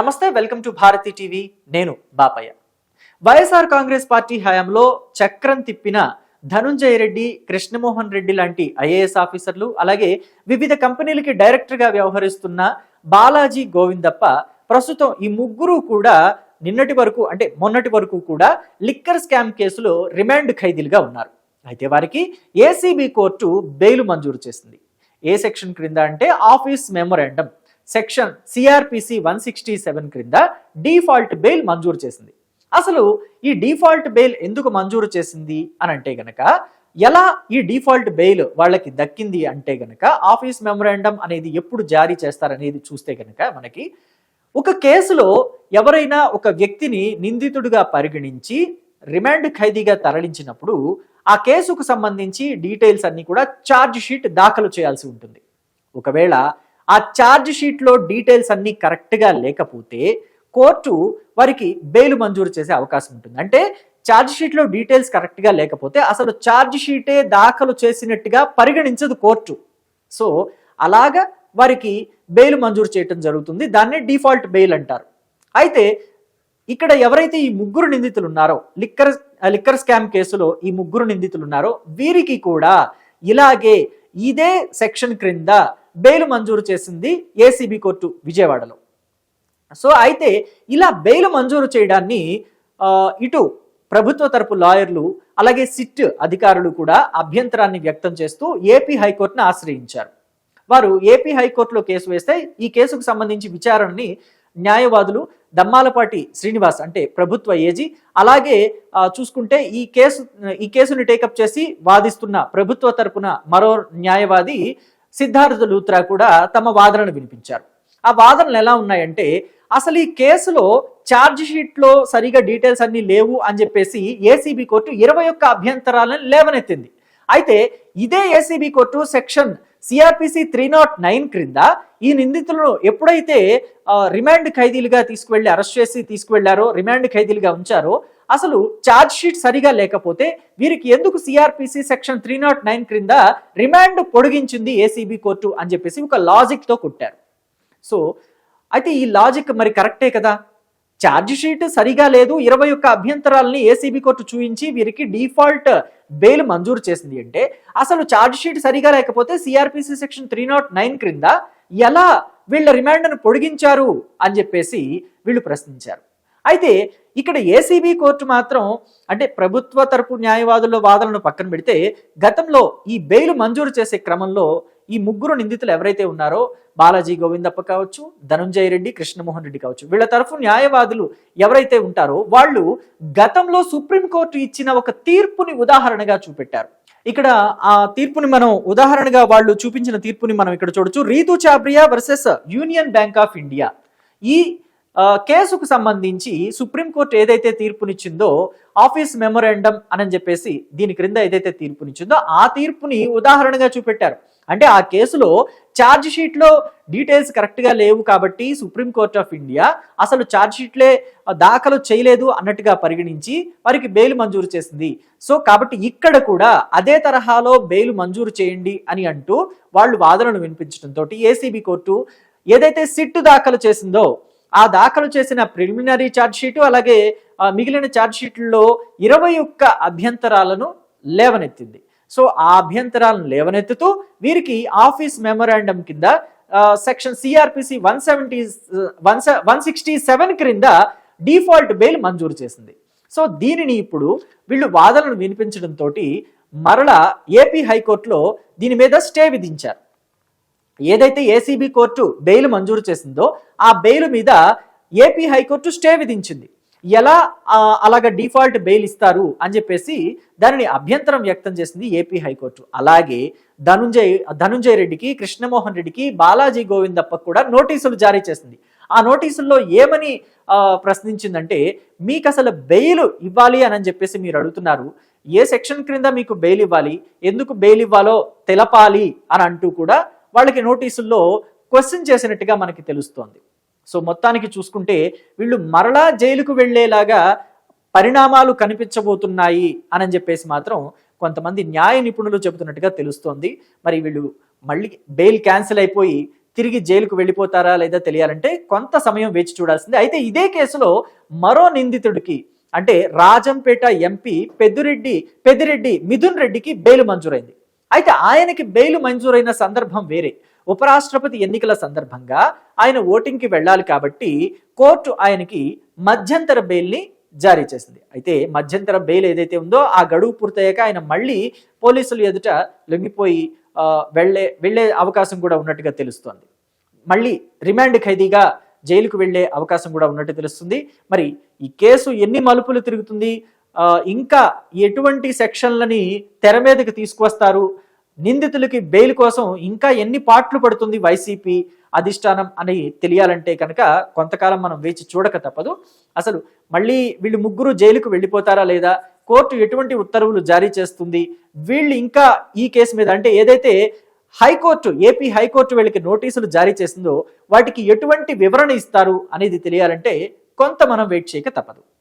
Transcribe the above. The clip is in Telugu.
నమస్తే వెల్కమ్ టు భారతి టీవీ. నేను బాపయ్య. వైఎస్ఆర్ కాంగ్రెస్ పార్టీ హయాంలో చక్రం తిప్పిన ధనుంజయ రెడ్డి కృష్ణమోహన్ రెడ్డి లాంటి ఐఏఎస్ ఆఫీసర్లు అలాగే వివిధ కంపెనీలకి డైరెక్టర్గా వ్యవహరిస్తున్న బాలాజీ గోవిందప్ప ప్రస్తుతం ఈ ముగ్గురు కూడా నిన్నటి వరకు అంటే మొన్నటి వరకు కూడా లిక్కర్ స్కామ్ కేసులో రిమాండ్ ఖైదీలుగా ఉన్నారు. అయితే వారికి ఏసీబీ కోర్టు బెయిల్ మంజూరు చేసింది. ఏ సెక్షన్ క్రింద అంటే office memorandum. Section CrPC one sixty seven క్రింద డీఫాల్ట్ బెయిల్ మంజూరు చేసింది. అసలు ఈ డిఫాల్ట్ బెయిల్ ఎందుకు మంజూరు చేసింది అని అంటే గనక ఎలా ఈ డిఫాల్ట్ బెయిల్ వాళ్ళకి దక్కింది అంటే గనక ఆఫీస్ మెమొరాండం అనేది ఎప్పుడు జారీ చేస్తారనేది చూస్తే గనక మనకి ఒక కేసులో ఎవరైనా ఒక వ్యక్తిని నిందితుడిగా పరిగణించి రిమాండ్ ఖైదీగా తరలించినప్పుడు ఆ కేసుకు సంబంధించి డీటెయిల్స్ అన్ని కూడా ఛార్జ్ షీట్ దాఖలు చేయాల్సి ఉంటుంది. ఒకవేళ ఆ ఛార్జ్ షీట్లో డీటెయిల్స్ అన్నీ కరెక్ట్గా లేకపోతే కోర్టు వారికి బెయిల్ మంజూరు చేసే అవకాశం ఉంటుంది. అంటే ఛార్జ్ షీట్లో డీటెయిల్స్ కరెక్ట్గా లేకపోతే అసలు ఛార్జ్ షీటే దాఖలు చేసినట్టుగా పరిగణించదు కోర్టు. సో అలాగా వారికి బెయిల్ మంజూరు చేయటం జరుగుతుంది. దాన్నే డిఫాల్ట్ బెయిల్ అంటారు. అయితే ఇక్కడ ఎవరైతే ఈ ముగ్గురు నిందితులు ఉన్నారో లిక్కర్ లిక్కర్ స్కామ్ కేసులో ఈ ముగ్గురు నిందితులు ఉన్నారో వీరికి కూడా ఇలాగే ఇదే సెక్షన్ క్రింద బెయిల్ మంజూరు చేసింది ఏసీబీ కోర్టు విజయవాడలో. సో అయితే ఇలా బెయిల్ మంజూరు చేయడాన్ని ఇటు ప్రభుత్వ తరపు లాయర్లు అలాగే సిట్ అధికారులు కూడా అభ్యంతరాన్ని వ్యక్తం చేస్తూ ఏపీ హైకోర్టును ఆశ్రయించారు. వారు ఏపీ హైకోర్టులో కేసు వేస్తే ఈ కేసుకు సంబంధించి విచారణని న్యాయవాదులు దమ్మాలపాటి శ్రీనివాస్ అంటే ప్రభుత్వ ఏజీ అలాగే చూసుకుంటే ఈ కేసు ఈ కేసుని టేకప్ చేసి వాదిస్తున్న ప్రభుత్వ తరపున మరో న్యాయవాది సిద్ధార్థ లూత్రా కూడా తమ వాదనను వినిపించారు. ఆ వాదనలు ఎలా ఉన్నాయంటే అసలు ఈ కేసులో ఛార్జ్ షీట్లో సరిగా డీటెయిల్స్ అన్నీ లేవు అని చెప్పేసి ఏసీబీ కోర్టు ఇరవై ఒక్క అభ్యంతరాలను లేవనెత్తింది. అయితే ఇదే ACB court section CrPC three nought nine క్రింద ఈ నిందితులను ఎప్పుడైతే రిమాండ్ ఖైదీలుగా తీసుకువెళ్ళి అరెస్ట్ చేసి తీసుకువెళ్ళారో రిమాండ్ ఖైదీలుగా ఉంచారో అసలు ఛార్జ్ షీట్ సరిగా లేకపోతే వీరికి ఎందుకు CrPC section three nought nine క్రింద రిమాండ్ పొడిగించింది ఏసీబీ కోర్టు అని చెప్పేసి ఒక లాజిక్తో కొట్టారు. సో అయితే ఈ లాజిక్ మరి కరెక్టే కదా? ఛార్జ్ షీట్ సరిగా లేదు ఇరవై ఒక్క అభ్యంతరాలని ఏసీబీ కోర్టు చూపించి వీరికి డిఫాల్ట్ బెయిల్ మంజూరు చేసింది అంటే అసలు ఛార్జ్ షీట్ సరిగా లేకపోతే CrPC section three nought nine క్రింద ఎలా వీళ్ళ రిమాండ్ను పొడిగించారు అని చెప్పేసి వీళ్ళు ప్రశ్నించారు. అయితే ఇక్కడ ఏసీబీ కోర్టు మాత్రం అంటే ప్రభుత్వ తరపు న్యాయవాదుల వాదనను పక్కన పెడితే గతంలో ఈ బెయిల్ మంజూరు చేసే క్రమంలో ఈ ముగ్గురు నిందితులు ఎవరైతే ఉన్నారో బాలాజీ గోవిందప్ప కావచ్చు ధనుంజయ రెడ్డి కృష్ణమోహన్ రెడ్డి కావచ్చు వీళ్ళ తరఫు న్యాయవాదులు ఎవరైతే ఉంటారో వాళ్ళు గతంలో సుప్రీంకోర్టు ఇచ్చిన ఒక తీర్పుని ఉదాహరణగా చూపెట్టారు. ఇక్కడ ఆ తీర్పుని మనం ఉదాహరణగా వాళ్ళు చూపించిన తీర్పుని మనం ఇక్కడ చూడొచ్చు. Ritu Chhabria versus Union Bank of India. ఈ కేసుకు సంబంధించి సుప్రీంకోర్టు ఏదైతే తీర్పునిచ్చిందో ఆఫీస్ మెమోరాండం అని చెప్పేసి దీని క్రింద ఏదైతే తీర్పునిచ్చిందో ఆ తీర్పుని ఉదాహరణగా చూపెట్టారు. అంటే ఆ కేసులో ఛార్జ్ షీట్లో డీటెయిల్స్ కరెక్ట్గా లేవు కాబట్టి సుప్రీంకోర్ట్ ఆఫ్ ఇండియా అసలు ఛార్జ్ షీట్లే దాఖలు చేయలేదు అన్నట్టుగా పరిగణించి వారికి బెయిల్ మంజూరు చేసింది. సో కాబట్టి ఇక్కడ కూడా అదే తరహాలో బెయిల్ మంజూరు చేయండి అని అంటూ వాళ్ళు వాదనను వినిపించడంతో ఏసీబీ కోర్టు ఏదైతే సిట్ దాఖలు చేసిందో ఆ దాఖలు చేసిన ప్రిలిమినరీ ఛార్జ్షీటు అలాగే మిగిలిన ఛార్జ్ షీట్లలో ఇరవై ఒక్క అభ్యంతరాలను లేవనెత్తింది. సో ఆ అభ్యంతరాలను లేవనెత్తుతూ వీరికి ఆఫీస్ మెమోరాండం కింద section CrPC one seventy one one sixty seven క్రింద డిఫాల్ట్ బెయిల్ మంజూరు చేసింది. సో దీనిని ఇప్పుడు వీళ్ళు వాదనలు వినిపించడంతో మరలా ఏపీ హైకోర్టులో దీని మీద స్టే విధించారు. ఏదైతే ఏసీబీ కోర్టు బెయిల్ మంజూరు చేసిందో ఆ బెయిల్ మీద ఏపీ హైకోర్టు స్టే విధించింది. ఎలా అలాగ డిఫాల్ట్ బెయిల్ ఇస్తారు అని చెప్పేసి దానిని అభ్యంతరం వ్యక్తం చేసింది ఏపీ హైకోర్టు. అలాగే ధనుంజయ్ ధనుంజయ్ రెడ్డికి కృష్ణమోహన్ రెడ్డికి బాలాజీ గోవిందప్ప కూడా నోటీసులు జారీ చేసింది. ఆ నోటీసుల్లో ఏమని ప్రశ్నించిందంటే మీకు అసలు బెయిల్ ఇవ్వాలి అని చెప్పేసి మీరు అడుగుతున్నారు. ఏ సెక్షన్ క్రింద మీకు బెయిల్ ఇవ్వాలి? ఎందుకు బెయిల్ ఇవ్వాలో తెలపాలి అని అంటూ కూడా వాళ్ళకి నోటీసుల్లో క్వశ్చన్ చేసినట్టుగా మనకి తెలుస్తోంది. సో మొత్తానికి చూసుకుంటే వీళ్ళు మరలా జైలుకు వెళ్ళేలాగా పరిణామాలు కనిపించబోతున్నాయి అని చెప్పేసి మాత్రం కొంతమంది న్యాయ నిపుణులు చెబుతున్నట్టుగా తెలుస్తోంది. మరి వీళ్ళు మళ్ళీ బెయిల్ క్యాన్సిల్ అయిపోయి తిరిగి జైలుకు వెళ్ళిపోతారా లేదా తెలియాలంటే కొంత సమయం వేచి చూడాల్సిందే. అయితే ఇదే కేసులో మరో నిందితుడికి అంటే రాజంపేట ఎంపీ పెద్దిరెడ్డి పెద్దిరెడ్డి మిథున్ రెడ్డికి బెయిల్ మంజూరైంది. అయితే ఆయనకి బెయిల్ మంజూరైన సందర్భం వేరే. ఉపరాష్ట్రపతి ఎన్నికల సందర్భంగా ఆయన ఓటింగ్కి వెళ్ళాలి కాబట్టి కోర్టు ఆయనకి మధ్యంతర బెయిల్ని జారీ చేసింది. అయితే మధ్యంతర బెయిల్ ఏదైతే ఉందో ఆ గడువు పూర్తయ్యాక ఆయన మళ్ళీ పోలీసులు ఎదుట లొంగిపోయి వెళ్ళే వెళ్ళే అవకాశం కూడా ఉన్నట్టుగా తెలుస్తోంది. మళ్ళీ రిమాండ్ ఖైదీగా జైలుకు వెళ్ళే అవకాశం కూడా ఉన్నట్టు తెలుస్తుంది. మరి ఈ కేసు ఎన్ని మలుపులు తిరుగుతుంది? ఇంకా ఎటువంటి సెక్షన్లని తెర మీదకి తీసుకువస్తారు? నిందితులకి బెయిల్ కోసం ఇంకా ఎన్ని పాట్లు పడుతుంది వైసీపీ అధిష్టానం అని తెలియాలంటే కనుక కొంతకాలం మనం వేచి చూడక తప్పదు. అసలు మళ్ళీ వీళ్ళు ముగ్గురు జైలుకు వెళ్ళిపోతారా లేదా? కోర్టు ఎటువంటి ఉత్తర్వులు జారీ చేస్తుంది? వీళ్ళు ఇంకా ఈ కేసు మీద అంటే ఏదైతే హైకోర్టు ఏపీ హైకోర్టు వీళ్ళకి నోటీసులు జారీ చేసిందో వాటికి ఎటువంటి వివరణ ఇస్తారు అనేది తెలియాలంటే కొంత మనం వెయిట్ చేయక తప్పదు.